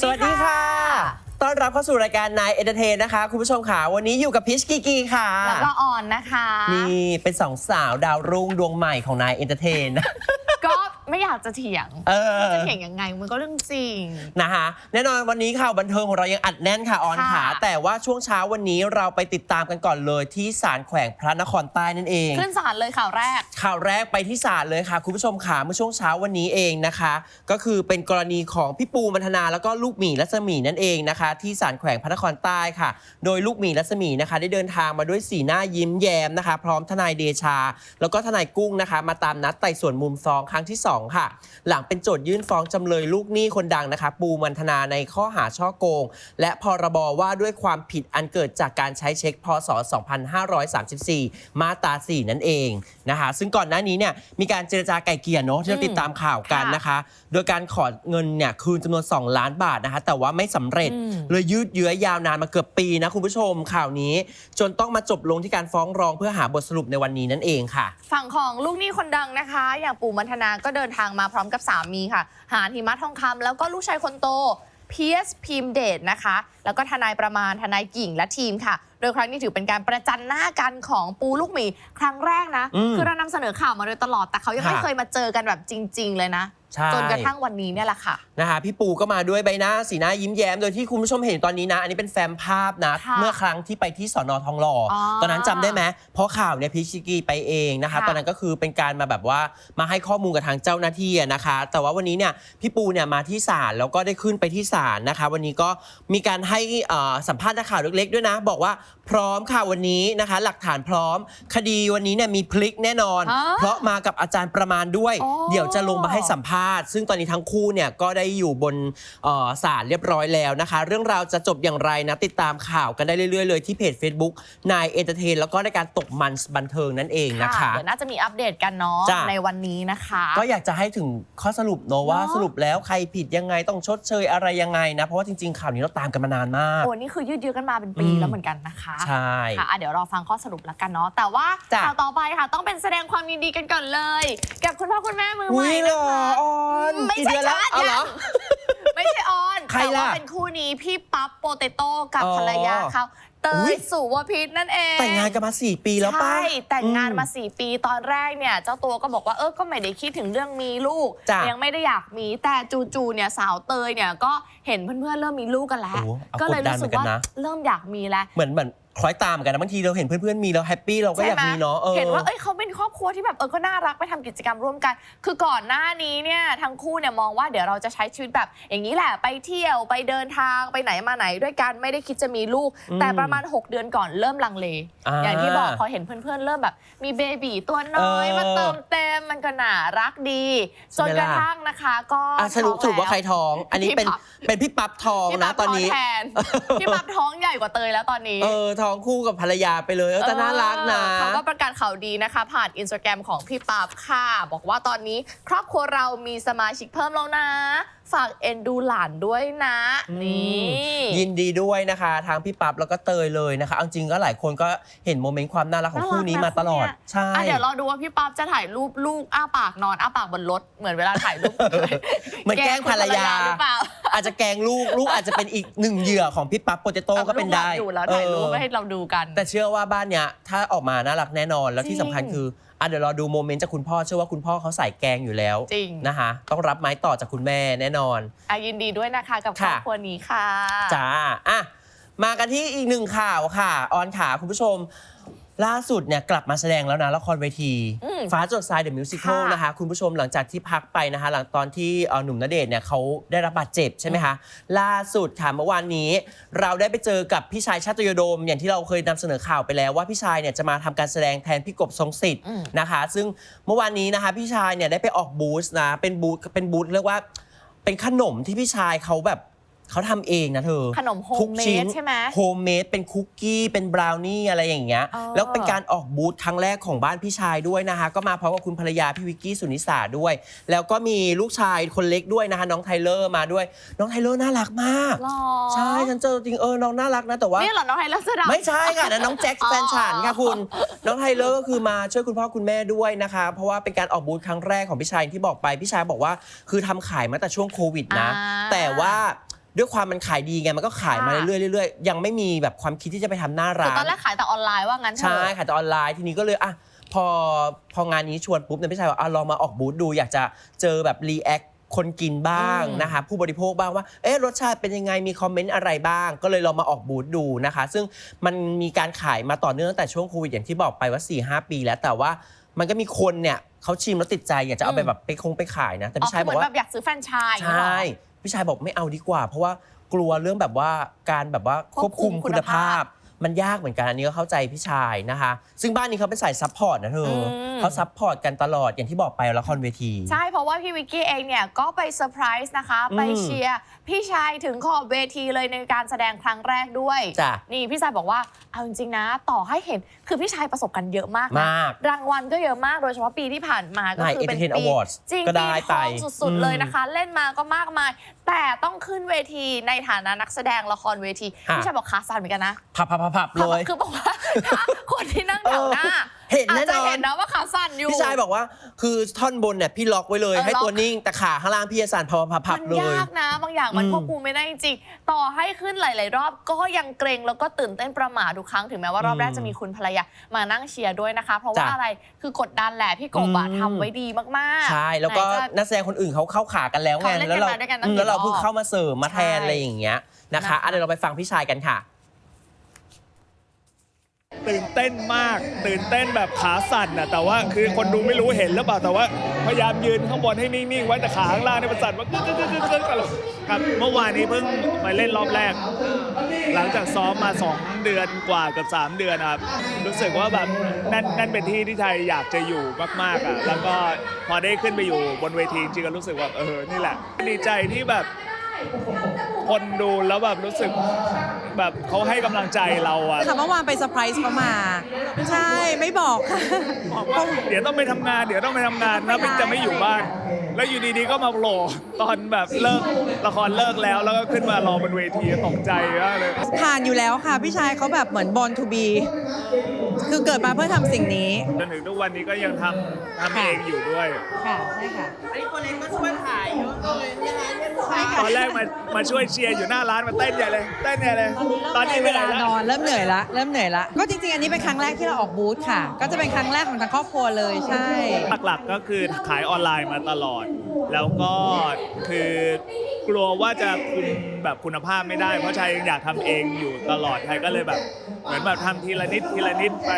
สวัสดีค่ะ ต้อนรับเข้าสู่รายการนายเอนเตอร์เทนนะคะ คุณผู้ชมค่ะ วันนี้อยู่กับพิชกีกีค่ะ แล้วก็ออนนะคะ นี่เป็นสองสาวดาวรุ่งดวงใหม่ของนายเอนเตอร์เทนก็ ไม่อยากจะเถียงเออ จะเถียงยังไงมันก็เรื่องจริง นะคะแน่นอนวันนี้ข่าวบันเทิงของเรายังอัดแน่นค่ะออนขาค่ะแต่ว่าช่วงเช้าวันนี้เราไปติดตามกันก่อนเลยที่ศาลแขวงพระนครใต้นั่นเอง ขึ้นศาลเลยข่าวแรก ข่าวแรกไปที่ศาลเลยค่ะ คุณผู้ชมค่ะเมื่อช่วงเช้าวันนี้เองนะคะ ก็คือเป็นกรณีของพี่ปูมันธนาแล้วก็ลูกหมีรัศมีนั่นเองนะคะ ที่ศาลแขวงพระนครใต้ค่ะ โดยลูกหมีรัศมีนะคะ ได้เดินทางมาด้วยสีหน้ายิ้มแย้มนะคะ พร้อมทนายเดชา แล้วก็ทนายกุ้งนะคะ มาตามนัดไต่สวนมุมฟ้องครั้งที่สองค่ะ หลังเป็นโจทยื่นฟ้องจำเลยลูกหนี้คนดังนะคะ ปูมันธนาในข้อหาช่อโกง และพรบว่าด้วยความผิดอันเกิดจากการใช้เช็คพศ 2534 มาตรา 4 นั่นเองนะคะ ซึ่งก่อนหน้านี้เนี่ยมีการเจรจาไก่เกลี่ยเนาะที่เราติดตามข่าวกันค่ะนะคะ โดยการขอเงินเนี่ยคืนจำนวน 2 ล้านบาทนะคะ แต่ว่าไม่สำเร็จอืมเลยยืดเยื้อยาวนานมาเกือบปีนะคุณผู้ชมข่าวนี้ จนต้องมาจบลงที่การฟ้องร้องเพื่อหาบทสรุปในวันนี้นั่นเองค่ะ ฝั่งของลูกหนี้คนดังนะคะ อย่างปู่มัทนาก็เดินทางมาพร้อมกับสามีค่ะ หาหิมะทองคำแล้วก็ลูกชายคนโตเพียสพิมเดชนะคะ แล้วก็ทนายประมาณทนายกิ่งและทีมค่ะ โดยครั้งนี้ถือเป็นการประจันหน้ากันของปูลูกหมีครั้งแรกนะ อืม คือเรานำเสนอข่าวมาโดยตลอดแต่เขายังไม่ค่ะเคยมาเจอกันแบบจริง ๆ เลยนะใช่ จนกระทั่งวันนี้เนี่ยแหละค่ะนะคะพี่ปูก็มาด้วยใบหน้าสีหน้ายิ้มแย้มโดยที่คุณผู้ชมเห็นตอนนี้นะ อันนี้เป็นแฟ้มภาพนะค่ะเมื่อครั้งที่ไปที่สอนอทองหล่อออตอนนั้นจำได้ไหมเพราะข่าวเนี่ยพิชิกีไปเองนะคะค่ะตอนนั้นก็คือเป็นการมาแบบว่ามาให้ข้อมูลกับทางเจ้าหน้าที่อะนะคะ แต่ว่าวันนี้เนี่ยพี่ปูเนี่ยมาที่ศาลแล้วก็ได้ขึ้นไปที่ศาลนะคะ วันนี้ก็มีการให้เอ่อสัมภาษณ์นักข่าวเล็กๆด้วยนะ บอกว่า พร้อมค่ะวันนี้นะคะ หลักฐานพร้อม คดีวันนี้เนี่ยมีพลิกแน่นอน ฮะเพราะมากับอาจารย์ประมาณด้วย อ๋อเดี๋ยวจะลงมาให้สัมภาษณ์ ซึ่งตอนนี้ทั้งคู่เนี่ยก็ได้อยู่บนเอ่อศาลเรียบร้อยแล้วนะคะ เรื่องราวจะจบอย่างไรนะ ติดตามข่าวกันได้เรื่อยๆเลยที่เพจ Facebook นายเอนเตอร์เทนแล้วก็ในการตกมันบันเทิงนั่นเองนะคะ เดี๋ยวน่าจะมีอัปเดตกันเนาะจ้ะ ในวันนี้นะคะ ก็อยากจะให้ถึงข้อสรุปเนอะว่าเนอะ สรุปแล้วใครผิดยังไงต้องชดเชยอะไรยังไงนะ เพราะว่าจริงๆข่าวนี้เราตามกันมานานมาก โอ้นี่คือยืดเยื้อกันมาเป็นปีอืม แล้วเหมือนกันนะคะใช่ ค่ะอะเดี๋ยวรอฟังข้อสรุปแล้วกันเนาะแต่ว่าจ้ะ ข่าวต่อไปค่ะ ต้องเป็นแสดงความยินดีกันก่อนเลย กับคุณพ่อคุณแม่มือใหอุ้ม่ยเหรนะอคะ ออนไม่กี่ใช่เดือนแล้วฉัน เอาเหรอ ไม่ใช่ออนใครแต่ว่าล่ะเป็นคู่นี้พี่ปั๊บโปเตโต้กับอ๋อภรรยาเขาเตอุ๊ย ยสุวพิษนั่นเองแต่งงานกันมา4ปีแล้วป่ะใช่แต่งงานมาอื4ปีตอนแรกเนี่ย เจ้าตัวก็บอกว่าเออก็ไม่ได้คิดถึงเรื่องมีลูก จ้ะยังไม่ได้อยากมีแต่จู่ๆเนี่ยสาวเตยเนี่ยก็เห็นเพื่อนๆเริ่มมีลูกกันแล้ว โอ้เอาก็เลยกดดันรู้สึกเหมือนกันว่านะ เริ่มอยากมีแล้ว เหมือนเหมือนคล้อยตามเหมือนกันนะบางทีเราเห็นเพื่อนๆมีเราแฮปปี้เราก็อยากใช่ไหมีเนาะออเห็นว่าเอ้ยเขาเป็นครอบครัวที่แบบเออก็น่ารักไปทำกิจกรรมร่วมกัน คือก่อนหน้านี้เนี่ยทั้งคู่เนี่ยมองว่าเดี๋ยวเราจะใช้ชีวิตแบบ อย่างนี้แหละไปเที่ยวไปเดินทางไปไหนมาไหน ด้วยกันไม่ได้คิดจะมีลูก อืมแต่ประมาณ 6 เดือนก่อนเริ่มลังเล อ่าอย่างที่บอกพอเห็นเพื่อนๆ เริ่มแบบ มีเบบีตัวน้อยเออ มาเติมเต็มมันก็น่ารักดีจนกระทั่งนะคะก็อะสรุปสรุปว่าใครท้อง อันนี้เป็นพี่ปั๊บ เป็นพี่ปั๊บทองพี่นะปั๊บตอนท้องนี้ แทน พี่ปั๊บท้องใหญ่กว่าเตยแล้วตอนนี้ เออท้องคู่กับภรรยาไปเลยเออแต่น่ารักนะเออเขาก็ประกาศข่าวดีนะคะ ผ่านอินสตาแกรมของพี่ปั๊บค่ะ บอกว่าตอนนี้ครอบครัวเรามีสมาชิกเพิ่มแล้วนะ ฝากเอ็นดูหลานด้วยนะ นี่ ยินดีด้วยนะคะทางพี่ปั๊บแล้วก็เตยเลยนะคะเอาจริงก็หลายคนก็เห็นโมเมนต์ความน่ารักของคู่นี้มาตลอด ใช่ อะเดี๋ยวรอดูว่าพี่ปั๊บจะถ่ายรูปลูกอ้าปากนอนอ้าปากบนรถเหมือนเวลาถ่ายรูปเหมือนแกล้งภรรยา หรือเปล่าอาจจะแกล้งลูกลูกอาจจะเป็นอีกหนึ่งเหยื่อของพี่ปั๊บโปเตโต้ก็เป็นได้ลูหลับอยู่แล้วถ่ายรูปเออไว้ให้เราดูกัน แต่เชื่อว่าบ้านเนี้ยถ้าออกมาน่ารักแน่นอนแล้วที่สำคัญจริงคือ อะเดี๋ยวรอดูโมเมนต์จากคุณพ่อเชื่อว่าคุณพ่อเขาใส่แกงอยู่แล้วจริง นะคะ ต้องรับไม้ต่อจากคุณแม่แน่นอน อะยินดีด้วยนะคะกับครอบค่ะครัวนี้ค่ะ จ้าอะมากันที่อีกหนึ่งข่าวค่ะ ออนขาคุณผู้ชม ล่าสุดเนี่ยกลับมาแสดงแล้วนะละครเวที อืมฟ้าจดทรายเดอะมิวสิควลค่ะนะคะ คุณผู้ชมหลังจากที่พักไปนะคะ หลังตอนที่เอ่อหนุ่มณเดชน์เนี่ยเขาได้รับบาดเจ็บใช่ไหมคะ ล่าสุดค่ะเมื่อวานนี้ เราได้ไปเจอกับพี่ชายชาติยโดม อย่างที่เราเคยนำเสนอข่าวไปแล้วว่าพี่ชายเนี่ยจะมาทำการแสดงแทนพี่กบทรงสิทธิ์อืม นะคะ ซึ่งเมื่อวานนี้นะคะพี่ชายเนี่ยได้ไปออกบูธนะเป็นบูธเป็นบูธเรียกว่า เป็นขนมที่พี่ชายเขาแบบ เขาทำเองนะเธอขนมโฮทุมกเมชิ้นดใช่ไหม โฮมเมดเป็นคุกกี้เป็นบราวนี่อะไรอย่างเงี้ยเออแล้วเป็นการออกบูธครั้งแรกของบ้านพี่ชายด้วยนะคะ ก็มาพร้อมกับคุณภรรยาพี่วิกกี้สุนิสาด้วย แล้วก็มีลูกชายคนเล็กด้วยนะคะ น้องไทเลอร์มาด้วย น้องไทเลอร์น่ารักมาก หรอใช่ฉันเจอจริงเออน้องน่ารักนะแต่ว่านี่เหรอน้องไฮเลอร์สดา ไม่ใช่ค่ะนะน้องแจ็คอ๋อ แฟนฉันค่ะคุณ น้องไทเลอร์ก็คือมาช่วยคุณพ่อคุณแม่ด้วยนะคะ เพราะว่าเป็นการออกบูธครั้งแรกของพี่ชายที่บอกไปพี่ชายบอกว่า คือทำขายมาแต่ช่วงโควิดนะ อ่า แต่ว่า ด้วยความมันขายดีไงมันก็ขายมาค่ะเรื่อยๆเรื่อยๆยังไม่มีแบบความคิดที่จะไปทำหน้าคือร้าตอนน แรกขายแต่ออนไลน์ว่างั้นเถใช่อะ ขายแต่ออนไลน์ทีนี้ก็เลยอะพอพองานนี้ชวนปุ๊บเนี่ยพี่ชายว่าอะลองมาออกบูธดู อยากจะเจอแบบรีแอคคนกินบ้างอืม นะคะผู้บริโภคบ้างว่าเอ๊ะรสชาติเป็นยังไงมีคอมเมนต์อะไรบ้าง ก็เลยลองมาออกบูธดูนะคะ ซึ่งมันมีการขายมาต่อเนื่องตั้งแต่ช่วงโควิดอย่างที่บอกไปว่า4-5ปีแล้วแต่ว่ามันก็มีคนเนี่ยเขาชิมแล้วติดใจอยากจะเอาไปแบบไปคงไปขายนะแต่อ๋อพี่ชายคืบเหอกมือนว่า แบบอยากซื้อแฟรนไชส์อย่างใชเงี้ยเหรอ่ พี่ชายบอกไม่เอาดีกว่า เพราะว่ากลัวเรื่องแบบว่าการแบบว่าควบคุมควบคุมคุคุณณภาภาพพ มันยากเหมือนกันอันนี้ก็เข้าใจพี่ชายนะคะ ซึ่งบ้านนี้เขาเป็นสายซัพพอร์ตนะเธออม เขาซัพพอร์ตกันตลอดอย่างที่บอกไปละครเวที ใช่ เพราะว่าพี่วิกกี้เองเนี่ยก็ไปเซอร์ไพรส์นะคะ อืม ไปเชียร์พี่ชายถึงขอบเวทีเลยในการแสดงครั้งแรกด้วย จ้ะนี่พี่ชายบอกว่าเอาจริงๆนะ ต่อให้เห็นคือพี่ชายประสบการณ์เยอะมากนะมาก รางวัลก็เยอะมากโดยเฉพาะปีที่ผ่านมาก็ในคือเป็น Entertain ปี Awards จริงก็ได้ปีทไปองสุดอืมๆเลยนะคะ เล่นมาก็มากมาย แต่ต้องขึ้นเวทีในฐานะนักแสดงละครเวที ค่ะ พี่ชายบอกขาสั่นเหมือนกันนะ พับพับพับพับเลย คือบอกว่าถ้าคนที่นั่งแถวหน้าเออเห็นแน่นอนอาจจะเห็นนะว่าขาสั่นอยู่ พี่ชายบอกว่า คือท่อนบนเนี่ยพี่ล็อกไว้เลย เออให้ล็อก ตัวนิ่งแต่ขาข้างล่างพี่จะสั่นพับพับพับมันเลยยากนะ บางอย่างมันอืม ควบคุมไม่ได้จริงๆต่อให้ขึ้นหลาย ๆ รอบก็ยังเกรงแล้วก็ตื่นเต้นประหม่าทุกครั้งถึงแม้ว่ารอบแรกอืมจะมีคุณภรรยามานั่งเชียร์ด้วยนะคะ เพราะว่าจ้ะอะไรคือกดดันแหละพี่กบอะอืมทำไว้ดีมากๆใช่แล้วก็ไหนจะ นักแสดงคนอื่นเขาเข้าขากันแล้วไงเขาเล่นแล้วเรากันมาด้วยกันตั้งอืมแล้วเรากี่รอบเพิ่งเข้ามาเสริมมาแทนใช่อะไรอย่างเงี้ยนะนะคะคะ อะเดี๋ยวเราไปฟังพี่ชายกันค่ะ ตื่นเต้นมาก ตื่นเต้นแบบขาสั่นนะแต่ว่าคือคนดูไม่รู้เห็นหรือเปล่าแต่ว่าพยายามยืนข้างบนให้นิ่งๆไว้แต่ขาข้างล่างเนี่ยมันสั่นว่ากึ๊กกึ๊กกึ๊กกึ๊กกึ๊กตลอดครับเมื่อวานนี้เพิ่งไปเล่นรอบแรก หลังจากซ้อมมา 2 เดือนกว่ากับ 3 เดือนครับรู้สึกว่าแบบนั่นนั่นเป็นที่ที่ไทยอยากจะอยู่มากๆอะแล้วก็พอได้ขึ้นไปอยู่บนเวทีจริงๆก็รู้สึกว่าเออนี่แหละ ดีใจที่แบบคนดูแล้วแบบรู้สึก แบบเขาให้กำลังใจเราอะค่ะเมื่อวานไปเซอร์ไพรส์เขามา ใช่ไม่บอกค่ะ บอกว่าเดี๋ยวต้องไปทำงาน เดี๋ยวต้องไปทำงานนะบิ๊กจะไม่อยู่บ้าน แล้วอยู่ดีๆก็มาโผล่ตอนแบบเลิกละครเลิกแล้วแล้วก็ขึ้นมารอบนเวทีตกใจมากเลย ผ่านอยู่แล้วค่ะ พี่ชายเขาแบบเหมือนบอลทูบีคือเกิดมาเพื่อทำสิ่งนี้ จนถึงทุกวันนี้ก็ยังทำทำเองอยู่ด้วย ค่ะ ใช่ค่ะ อันนี้ตัวเล็กก็ช่วยขายเยอะเลยยังไงเนี่ยตอนแรกมามาช่วยเชียร์อยู่หน้าร้านมาเต้นใหญ่เลยเต้นใหญ่เลยตอนนี้เหเวนื่อยลาแล้วนอนเริ่มเหนื่อยละเริ่มเหนื่อยละก็จริงๆ อันนี้เป็นครั้งแรกที่เราออกบูธค่ะ ก็จะเป็นครั้งแรกของทางครอบครัวเลยใช่ หลักๆก็คือขายออนไลน์มาตลอด แล้วก็คือกลัวว่าจะคุมแบบคุณภาพไม่ได้ เพราะชายยังอยากทำเองอยู่ตลอดชายก็เลยแบบ เหมือนแบบทำทีละนิดทีละนิดไป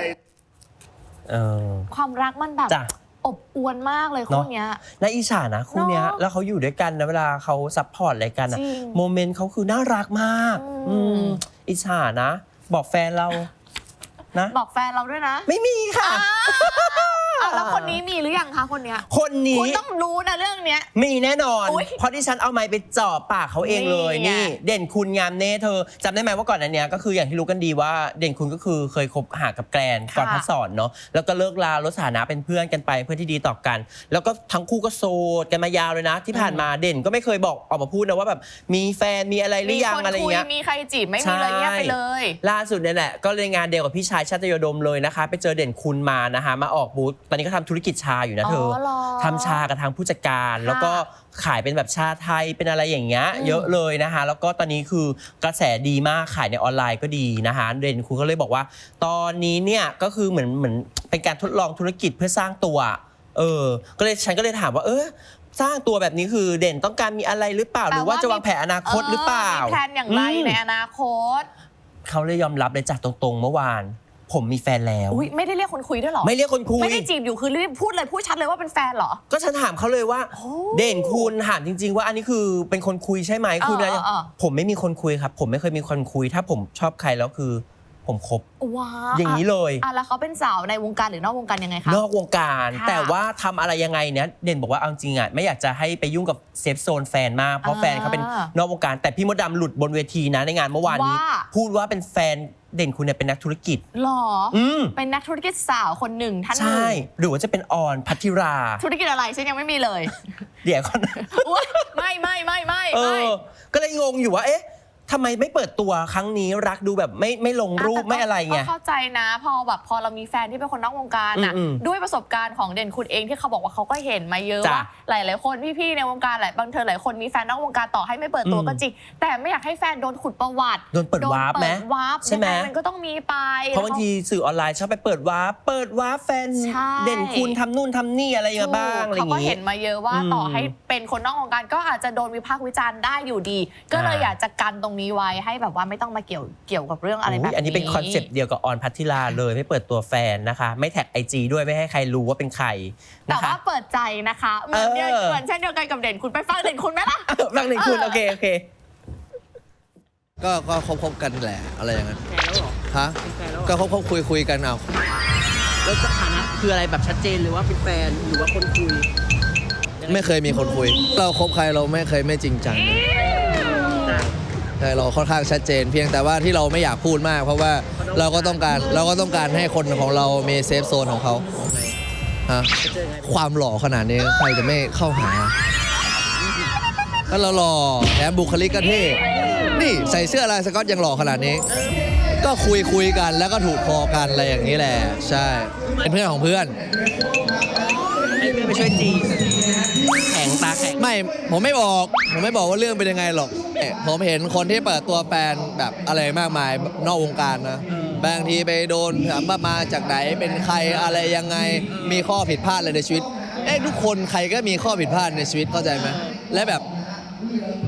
เออ ความรักมันแบบ จ้ะ อบอวลมากเลยคู่เนี้ย น่าอิจฉานะคู่เนี้ย เนอะแล้วเขาอยู่ด้วยกันนะเวลาเขาซัพพอร์ตอะไรกันอะจริงโมเมนต์เขาคือน่ารักมาก อืม อืมอิจฉานะ บอกแฟนเรานะ บอกแฟนเราด้วยนะ ไม่มีค่ะอ่ะแล้วคนนี้มีหรือยังคะคนเนี้ยคนนี้คุณต้องรู้นะเรื่องเนี้ย มีแน่นอน อุ๊ยเพราะที่ฉันเอาไม้ไปจ่อปากเขาเองเลยนี่ไงนี่เด่นคุณงามเน่เธอจำได้ไหมว่าก่อนอันเนี้ยก็คืออย่างที่รู้กันดีว่าเด่นคุณก็คือเคยคบหากับแกรนก่อนพัดสอนเนาะแล้วก็เลิกลาลดสถานะเป็นเพื่อนกันไปเพื่อนที่ดีต่อกัน แล้วก็ทั้งคู่ก็โสดกันมายาวเลยนะ ที่ผ่านมาเด่นก็ไม่เคยบอกออกมาพูดนะว่าแบบมีแฟนมีอะไรหรือยังมีคนอะไรคุยเงี้ย มีใครจีบไม่มีเลยเงียบไปเลย ล่าสุดเนี่ยแหละก็เลยงานเดียวกับพี่ชายชาติยดมเลยนะคะ ไปเจอเด่นคุณมานะคะมาออกบูธตอนนี้ก็ทำธุรกิจชาอยู่นะเธออเหรอทำชากับทางผู้จัดการค่ะแล้วก็ขายเป็นแบบชาไทยเป็นอะไรอย่างเงี้ยอืม เยอะเลยนะคะ แล้วก็ตอนนี้คือกระแสดีมากขายในออนไลน์ก็ดีนะคะเด่นคุณก็เลยบอกว่า ตอนนี้เนี่ยก็คือเหมือนเหมือนเป็นการทดลองธุรกิจเพื่อสร้างตัว เออ ก็เลยฉันก็เลยถามว่า เออสร้างตัวแบบนี้คือเด่นต้องการมีอะไรหรือเปล่า หรือว่าจะวางแผนอนาคตหรือเปล่า มีแผนอย่างไรอืม ในอนาคต เขาเลยยอมรับเลยจากตรงๆเมื่อวาน ผมมีแฟนแล้ว อุ้ยไม่ได้เรียกคนคุยด้วยเหรอ ไม่เรียกคนคุย ไม่ได้จีบอยู่คือรีบพูดเลยพูดชัดเลยว่าเป็นแฟนเหรอ ก็ฉันถามเขาเลยว่า โอ้เด่นคุณถามจริง ๆ ว่าอันนี้คือเป็นคนคุยใช่ไหมคุยอะไรเออเออเออ ผมไม่มีคนคุยครับ ผมไม่เคยมีคนคุย ถ้าผมชอบใครแล้วคือ ผมคบว้าอย่างนี้เลยอะแล้วเขาเป็นสาวในวงการหรือนอกวงการยังไงคะนอกวงการค่ะแต่ว่าทำอะไรยังไงเนี่ยเด่นบอกว่าเอาจริงอะไม่อยากจะให้ไปยุ่งกับเซฟโซนแฟนมากเพราะอ่าแฟนเขาเป็นนอกวงการ แต่พี่มดดำหลุดบนเวทีนะในงานเมื่อวานนี้ว่าพูดว่าเป็นแฟนเด่นคุณเนี่ยเป็นนักธุรกิจหรอออืมเป็นนักธุรกิจสาวคนหนึ่งท่านหนึ่ใช่งหรือว่าจะเป็นออนพัทธิรา ธุรกิจอะไรฉันยังไม่มีเลย เดี๋ยวก่อนนะอุ๊ยไม่ไม่ไม่ไม่เอไม่อก็เลยงงอยู่ว่าเอ๊ะ ทำไมไม่เปิดตัวครั้งนี้รักดูแบบไม่ไม่ลงรูปแต่ก็ไม่อะไรไง ก็เข้าใจนะ พอแบบพอเรามีแฟนที่เป็นคนนอกวงการอะอืมๆด้วยประสบการณ์ของเด่นคุณเองที่เขาบอกว่าเขาก็เห็นมาเยอะจ้ะว่าหลาย ๆ คนพี่ๆในวงการหลายบางเธอหลายคนมีแฟนนอกวงการต่อให้ไม่เปิดตัวอืมก็จริง แต่ไม่อยากให้แฟนโดนขุดประวัติโดนเปิดวาร์ปไหมโดนเปิดวาร์ปใช่ไหม ยังงมันก็ต้องมีไป เพราะบางทีสื่อออนไลน์ชอบไปเปิดวาร์ปเปิดวาร์ปแฟนใช่ เด่นคุณทำนู่นทำนี่อะไรมาบ้างอะไรอเขาย่างก็งี้ เห็นมาเยอะว่าอืมต่อให้เป็นคนนอกวงการก็อาจจะโดนวิพากษ์วิจารณ์ได้อยู่ดี ก็เลยอ่า อยากจะกันตรงนี้ไว้ให้แบบว่าไม่ต้องมาเกี่ยวเกี่ยวกับเรื่องอะไรแบบอุ๊ยนี้ อันนี้เป็นคอนเซปต์เดียวกับออนพัทธิลาเลยไม่เปิดตัวแฟนนะคะ ไม่แท็กไอจด้วยไม่ให้ใครรู้ว่าเป็นใครแต่นะคะ ว่าเปิดใจนะคะเหมือนเดียวเออ เหมือนเช่นเดียวกันกับเด่นคุณไปฟังเด่นคุณไหมล่ะบางหนึ่งคุณโอเคโอเค ก็ก็คบคบกันแหละอะไรอย่างนั้นแฟนแล้วเหรอฮะเป็นแฟนแล้วก็คบคบคุยคุยกันเอาแล้วสถานะคืออะไรแบบชัดเจนหรือว่าเป็นแฟนหรือว่าคนคุย ไม่เคยมีคนคุย เราคบใครเราไม่เคยไม่จริงจัง ใช่เราค่อนข้างชัดเจน เพียงแต่ว่าที่เราไม่อยากพูดมาก เพราะว่าเราก็ต้องการเราก็ต้องการให้คนของเรามีเซฟโซนของเขาฮะความหล่อขนาดนี้ใครจะไม่เข้าหาก็เราหล่อแถมบุคลิกก็เท่นี่ใส่เสื้อลายสก๊อตยังหล่อขนาดนี้ ก็คุยคุยกันแล้วก็ถูกคอกันอะไรอย่างนี้แหละ ใช่ เป็นเพื่อนของเพื่อน ให้เพื่อนไปช่วยจีบ แข็งตาแข็งไม่ ผมไม่บอก ผมไม่บอกว่าเรื่องเป็นยังไงหรอก ผมเห็นคนที่เปิดตัวแฟนแบบอะไรมากมายนอกวงการนะ บางทีไปโดนถามว่ามาจากไหน เป็นใครอะไรยังไง มีข้อผิดพลาดอะไรในชีวิต เอ้ทุกคนใครก็มีข้อผิดพลาดในชีวิตเข้าใจไหม และแบบ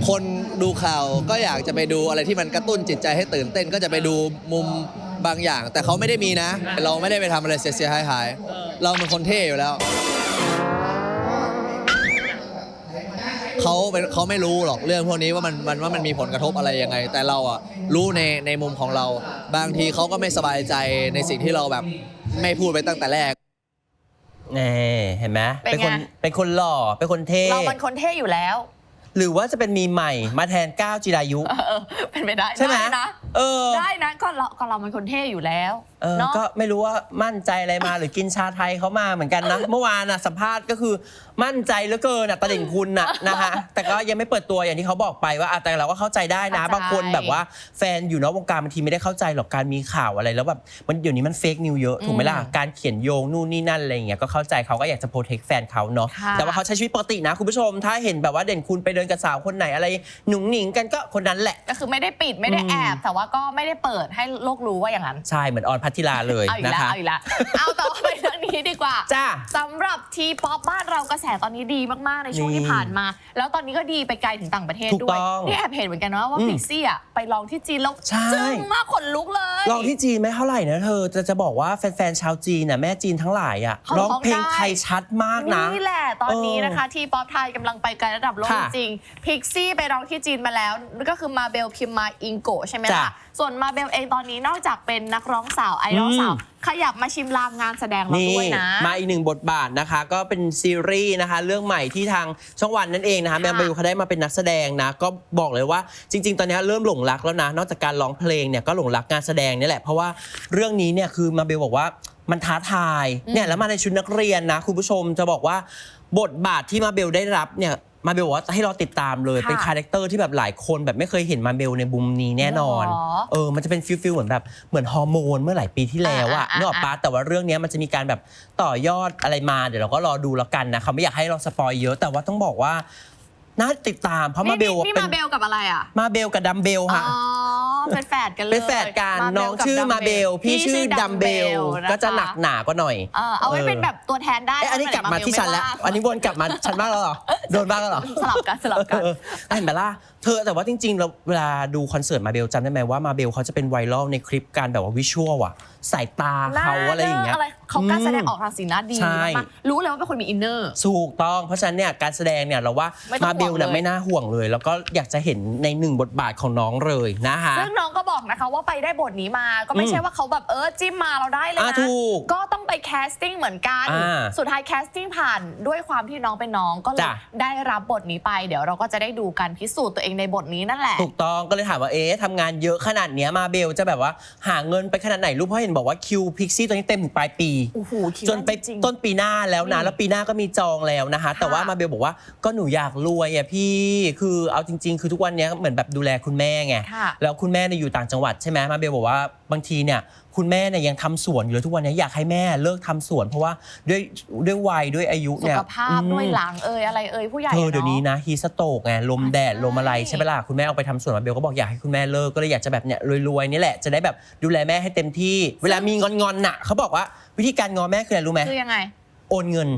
คนดูข่าวก็อยากจะไปดูอะไรที่มันกระตุ้นจิตใจให้ตื่นเต้นก็จะไปดูมุมบางอย่าง แต่เขาไม่ได้มีนะ เราไม่ได้ไปทำอะไรเสียหายหายๆเราเป็นคนเท่อยู่แล้ว เขาเป็นเขาไม่รู้หรอกเรื่องพวกนี้ว่ามันมันว่ามันมีผลกระทบอะไรยังไง แต่เราอะรู้ในในมุมของเรา บางทีเขาก็ไม่สบายใจในสิ่งที่เราแบบไม่พูดไปตั้งแต่แรกแน่เห็นไหมเป็นคนไง เป็นคนหล่อเป็นคนเท่เรามันคนเท่อยู่แล้ว หรือว่าจะเป็นมีใหม่มาแทนก้าวจิรายุ เออเป็นไปได้ใช่ไหมด้นะ เออ ได้นะก็เราก็เรามันคนเท่อยู่แล้ว เออเนาะ ก็ไม่รู้ว่ามั่นใจอะไรมาหรือกินชาไทยเขามาเหมือนกันนะ เมื่อวานน่ะสัมภาษณ์ก็คือมั่นใจเหลือเกินอะประเด็นคุณน่ะนะคะแต่ก็ยังไม่เปิดตัวอย่างที่เขาบอกไปว่าอะแต่เราก็เข้าใจได้นะ เข้าใจ บางคนแบบว่าแฟนอยู่นอกวงการบางทีไม่ได้เข้าใจหรอกการมีข่าวอะไรแล้วแบบมันเดี๋ยวนี้มันเฟกนิวเยอะถูกไหมล่ะการเขียนโยงนู่นนี่นั่นอะไรอย่างเงี้ยก็เข้าใจเขาก็อยากจะโปรเทคแฟนเขาเนาะค่ะแต่ว่าเขาใช้ชีวิตปกตินะคุณผู้ชม ถ้าเห็นแบบว่าเด่นคุณไปเดินกับสาวคนไหนอะไรหนุ่งหนิงกันก็คนนั้นแหละ ก็คือไม่ได้ปิดไม่ได้แอบ แต่ว่าก็ไม่ได้เปิดให้โลกรู้ว่าอย่างนั้น ใช่เหมือนออนพัทธิลาเลยเอาอีกนะแล้วคะ เอาอีกแล้วเอาต่อไปเรื่องนี้ดีกว่าจ้า สำหรับทีป๊อปบ้านเรากระแสตอนนี้ดีมาก ๆ ในช่วงนี่ที่ผ่านมา แล้วตอนนี้ก็ดีไปไกลถึงต่างประเทศถูกด้วยต้องนี่แอบเห็นเหมือนกันนะว่าอืมพิกซี่อะไปลองที่จีนแล้วใช่ จึ้งมากขนลุกเลย ลองที่จีนไม่เท่าไหร่นะเธอจะจะบอกว่าแฟนๆชาวจีนน่ะแม่จีนทั้งหลายอะเขาร้องเพลงร้องได้ ไทยชัดมากนะ นี่แหละตอนนี้นะคะ ทีป๊อปไทยกำลังไปไกลระดับโลกค่ะจริงพิกซี่ไปร้องที่จีนมาแล้ว ก็คือมาเบลพิมมาอิงโกะใช่ไหมจ้ะล่ะ ส่วนมาเบลเองตอนนี้นอกจากเป็นนักร้องสาวไอดอลอืมสาว ขยับมาชิมลางงานแสดงเรานี่ด้วยนะ มาอีกหนึ่งบทบาทนะคะ ก็เป็นซีรีส์นะคะ เรื่องใหม่ที่ทางช่องวันนั่นเองนะคะค่ะแมมเบลเขาได้มาเป็นนักแสดงนะ ก็บอกเลยว่าจริง ๆ ตอนนี้เริ่มหลงรักแล้วนะ นอกจากการร้องเพลงเนี่ยก็หลงรักงานแสดงนี่แหละ เพราะว่าเรื่องนี้เนี่ยคือมาเบลบอกว่ามันท้าทายเนี่ยแล้วมาในชุดนักเรียนนะคุณผู้ชมจะบอกว่าบทบาทที่มาเบลได้รับเนี่ย มาเบลบอกว่าให้เราติดตามเลยค่ะเป็นคาแรคเตอร์ที่แบบหลายคนแบบไม่เคยเห็นมาเบลในบุมนี้แน่นอนหรอเออมันจะเป็นฟิลฟิลเหมือนแบบเหมือนฮอร์โมนเมื่อหลายปีที่แล้วอะอ่าอ่านึกออกปะแต่ว่าเรื่องเนี้ยมันจะมีการแบบต่อยอดอะไรมาเดี๋ยวเราก็รอดูแล้วกันนะเขาไม่อยากให้เราสปอยเยอะแต่ว่าต้องบอกว่าน่าติดตามเพราะมาเบลนี่เป็มานเบลกับอะไรอะ มาเบลกับดัมเบลอ๋ค่ะอ เป็นแฝดกันเลยเป็นแฝดกันมาเบลน้องกับชื่อดัมาเบลพี่ชื่อดัมเบล นะคะ ก็จะหนักหนากว่าหน่อยเออเอาไว้เป็นแบบตัวแทนได้เอ้ยอันนี้กลับมาที่ฉันแล้ว อันนี้วนกลับมาฉันบ้างแล้วเหรอโดนบ้างแล้วเหรอ สลับกันสลับกัน เออเห็นไหมล่ะ เธอแต่ว่าจริงๆเราเวลาดูคอนเสิร์ตมาเบลจำได้ไหมว่ามาเบลเขาจะเป็นไวรัลในคลิปการแบบว่าวิชวลอะสายตาเขาอะไรอย่างเงี้ย เขากล้ารแสดงออกทางสีหน้าดีใช่ มากๆรู้เลยว่าเป็นคนมีอินเนอร์ ถูกต้อง เพราะฉะนั้นเนี่ยการแสดงเนี่ยเราว่าไม่ต้องมาเบลเนี่ยห่วงเลย ไม่น่าห่วงเลย แล้วก็อยากจะเห็นในหนึ่งบทบาทของน้องเลยนะคะ ซึ่งน้องก็บอกนะคะว่าไปได้บทนี้มา ก็ไม่อืมใช่ว่าเขาแบบเออจิ้มมาเราได้เลยอ่านะ ถูกก็ต้องไปแคสติ้งเหมือนกัน อ่าสุดท้ายแคสติ้งผ่านด้วยความที่น้องเป็นน้องก็เลยจ้ะ ได้รับบทนี้ไป เดี๋ยวเราก็จะได้ดูกันพิสูจน์ตัวเองในบทนี้นั่นแหละ ถูกต้องก็เลยถามว่าเอ๊ะทำงานเยอะขนาดเนี้ยมาเบลจะแบบว่าหาเงินไปขนาดไหนรู้เพราะเห็นบอกว่าคิวพิกซี่ตอนนี้เต็มถึงปลายปี โอ้โหคิดจนไปว่าจริงๆต้นปีหน้าแล้วนะ อืมแล้วปีหน้าก็มีจองแล้วนะคะ แต่ว่าค่ะมาเบลบอกว่าก็หนูอยากรวยอะพี่คือเอาจริง ๆ คือทุกวันเนี้ยเหมือนแบบดูแลคุณแม่ไง ค่ะ แล้วคุณแม่เนี่ยอยู่ต่างจังหวัดใช่ไหมมาเบลบอกว่าบางทีเนี่ย คุณแม่เนี่ยยังทำสวนอยู่เลยทุกวันเนี้ยอยากให้แม่เลิกทำสวน เพราะว่าด้วยด้วยวัยด้วยอายุสุเนี่ยขภาพอืม ด้วยหลังเอ่ยอะไรเอ่ยผู้ใหญ่เธออะเดี๋ยวนี้เนาะนะฮีสโตกไงลมแดดใช่ลมอะไรใช่ไหมล่ะคุณแม่เอาไปทำสวนมาเบลก็บอกอยากให้คุณแม่เลิกก็เลยอยากจะแบบเนี่ยรวยๆนี่แหละจะได้แบบดูแลแม่ให้เต็มที่ เวลามีงอนๆน่ะเขาบอกว่าวิธีการงอแม่คืออะไรรู้ไหมคือยังไง โอนเงิน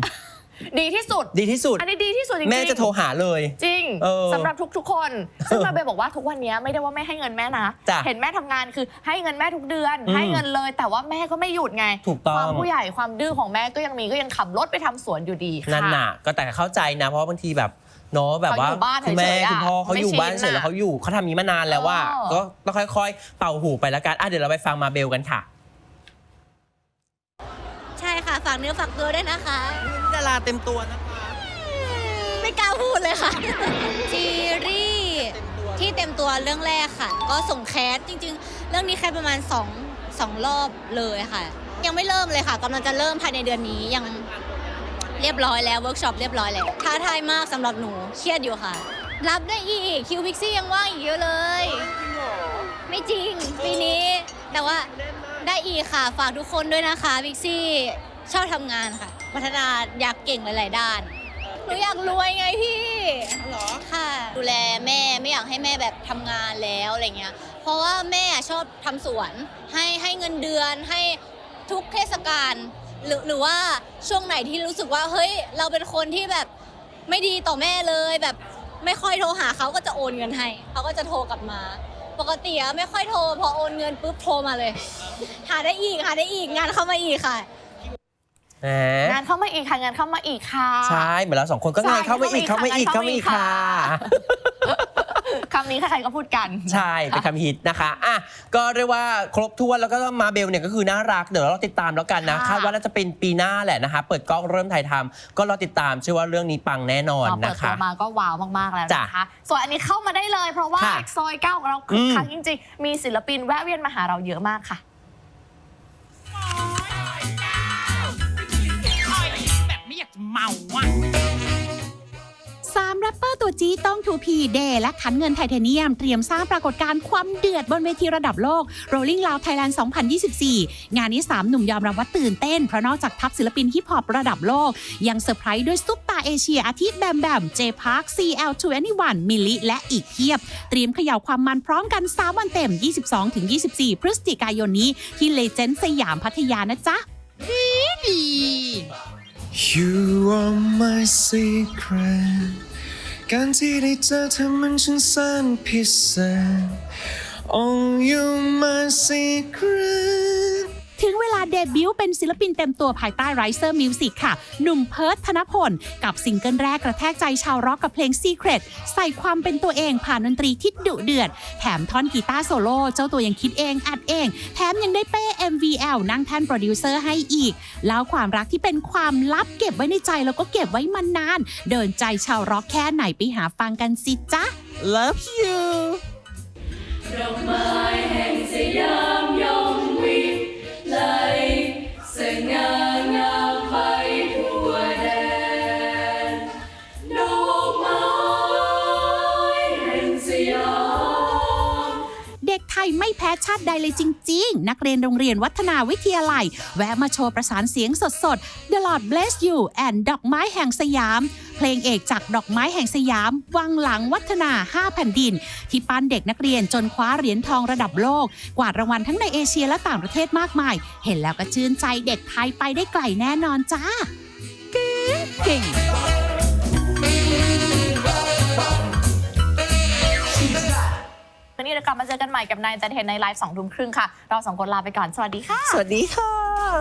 ดีที่สุด ดีที่สุด อันนี้ดีที่สุดจริงๆแม่จะโทรหาเลย จริงเออสำหรับทุกๆ คน ซึ่งมาเบลบอกว่าทุกวันนี้ไม่ได้ว่าไม่ให้เงินแม่นะ จ้ะเห็นแม่ทำงานคือให้เงินแม่ทุกเดือน อืมให้เงินเลย แต่ว่าแม่ก็ไม่หยุดไง ถูกต้อง ความผู้ใหญ่ความดื้อของแม่ก็ยังมีก็ยังขับรถไปทำสวนอยู่ดีค่ะ นั่นน่ะ ก็แต่เข้าใจนะ เพราะว่าบางทีแบบเนาะแบบว่าเขาอยู่บ้านคุณแม่เฉยๆอะคุณพ่อเขาอยู่ไม่ชินบ้านเฉยน่ะแล้วเขาอยู่เขาทำอย่างนี้มานานแล้วว่า เออ ก็ต้องค่อย ๆ เป่าหูไปแล้วกันอะเดี๋ยวเราไปฟังมาเบลกันค่ะใช่ ค่ะ ฝากเนื้อฝากตัวด้วยนะคะดาราเต็มตัวนะคะ ไม่กล้าพูดเลยค่ะ ซีรีส์ที่เต็มตัวเรื่องแรกค่ะ ก็ส่งแคสจริง ๆ เรื่องนี้แคสประมาณ2 2รอบเลยค่ะ ยังไม่เริ่มเลยค่ะกำลังจะเริ่มภายในเดือนนี้ยังเรียบร้อยแล้วเวิร์กช็อปเรียบร้อยแล้วท้าทายมากสำหรับหนูเครียดอยู่ค่ะ รับได้อีกคิวพิกซี่ยังว่างอีกเยอะเลย ไม่จริงปีนี้ แต่ว่าได้อีกค่ะ ฝากทุกคนด้วยนะคะพิกซี่ ชอบทำงานค่ะ พัฒนาอยากเก่งหลาย ๆ ด้าน หนูอยากรวยไงพี่ค่ะ ดูแลแม่ไม่อยากให้แม่แบบทำงานแล้วอะไรเงี้ย เพราะว่าแม่ชอบทำสวน ให้ให้เงินเดือนให้ทุกเทศกาลหรือหรือว่าช่วงไหนที่รู้สึกว่าเฮ้ยเราเป็นคนที่แบบไม่ดีต่อแม่เลยแบบไม่ค่อยโทรหาเขาก็จะโอนเงินให้เขาก็จะโทรกลับมา ปกติอะไม่ค่อยโทรพอโอนเงินปุ๊บโทรมาเลย หาได้อีกหาได้อีกงานเข้ามาอีกค่ะ แหมงานเข้ามาอีกค่ะงานเข้ามาอีกค่ะ ใช่เหมือนเราสองคนก็ใช่งานเข้ามาอีกเข้ามาอีกเข้าเข้ามามาอีอีกกค่ะ คำนี้ใครๆก็พูดกัน ใช่ เป็นคำฮิตนะคะอะก็เรียกว่าครบถ้วนแล้วก็มาเบลเนี่ยก็คือน่ารักเดี๋ยวเราติดตามแล้วกันนะค่ะ คาดว่าน่าจะเป็นปีหน้าแหละนะคะเปิดกล้องเริ่มถ่ายทำก็รอติดตามเชื่อว่าเรื่องนี้ปังแน่นอนพอเปินะดตัคะ วมาก็ว้าวมาก ๆ แล้วนะคะ ส่วนอันนี้เข้ามาได้เลยเพราะว่าค่ะซอยเก้าของเราคึกอืมคักจริง ๆ มีศิลปินแวะเวียนมาหาเราเยอะมากค่ะ เมาอะสามแรปเปอร์ตัวจีต้องทูพีเดย์และขันเงินไทเทเนียม เตรียมสร้างปรากฏการณ์ความเดือดบนเวทีระดับโลก Rolling Loud Thailand 2024 งานนี้ 3 หนุ่มยอมรับว่าตื่นเต้น เพราะนอกจากทัพศิลปินฮิปฮอประดับโลก ยังเซอร์ไพรส์ด้วยซุปตาเอเชียอาทิตย์แบมแบมเจพาร์ค CL21 มิลลิและอีกเพียบ เตรียมเขย่าความมันพร้อมกัน 3 วันเต็ม 22-24 พฤศจิกายนนี้ที่เลเจนด์สยามพัทยานะจ๊ะดี You are my secret การที่ได้เจอเธอมันช่างแสนพิเศษ Oh you my secret ถึงเวลาเดบิวต์เป็นศิลปินเต็มตัวภายใต้ Riser Music ค่ะ หนุ่มเพิร์ทธนพล กับซิงเกิลแรกกระแทกใจชาวร็อกกับเพลง Secret ใส่ความเป็นตัวเองผ่านดนตรีที่ดุเดือด แถมท่อนกีตาร์โซโล่เจ้าตัวยังคิดเองอัดเอง แถมยังได้เป้ MVL นั่งแท่นโปรดิวเซอร์ให้อีก แล้วความรักที่เป็นความลับเก็บไว้ในใจแล้วก็เก็บไว้มานาน เดินใจชาวร็อกแค่ไหนไปหาฟังกันสิจ๊ะ Love you เด็กไทยไม่แพ้ชาติใดเลยจริง ๆ นักเรียนโรงเรียนวัฒนาวิทยาลัย แวะมาโชว์ประสานเสียงสดๆ The Lord Bless You and ดอกไม้แห่งสยาม เพลงเอกจากดอกไม้แห่งสยาม วังหลังวัฒนา 5 แผ่นดิน ที่ปั้นเด็กนักเรียนจนคว้าเหรียญทองระดับโลก กวาดรางวัลทั้งในเอเชียและต่างประเทศมากมาย เห็นแล้วก็ชื่นใจเด็กไทยไปได้ไกลแน่นอนจ้าเก่ง เก่งวันนี้เรากลับมาเจอกันใหม่กับนายจันเทนในไลฟ์สองทุ่มครึ่งค่ะ เราสองคนลาไปก่อน สวัสดีค่ะ สวัสดีค่ะ